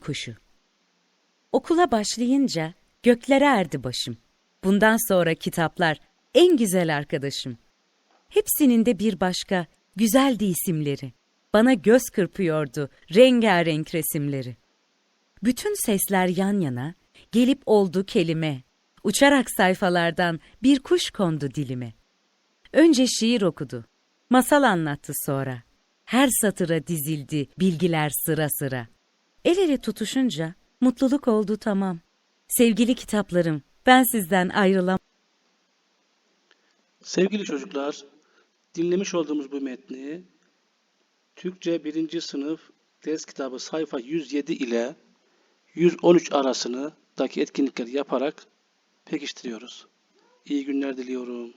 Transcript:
kuşu. Okula başlayınca göklere erdi başım. Bundan sonra kitaplar en güzel arkadaşım. Hepsinin de bir başka, güzeldi isimleri. Bana göz kırpıyordu rengarenk resimleri. Bütün sesler yan yana, gelip oldu kelime. Uçarak sayfalardan bir kuş kondu dilime. Önce şiir okudu, masal anlattı sonra. Her satıra dizildi bilgiler sıra sıra. El ele tutuşunca mutluluk oldu tamam. Sevgili kitaplarım, ben sizden ayrılamam. Sevgili çocuklar, dinlemiş olduğumuz bu metni Türkçe 1. sınıf ders kitabı sayfa 107 ile 113 arasındaki etkinlikleri yaparak pekiştiriyoruz. İyi günler diliyorum.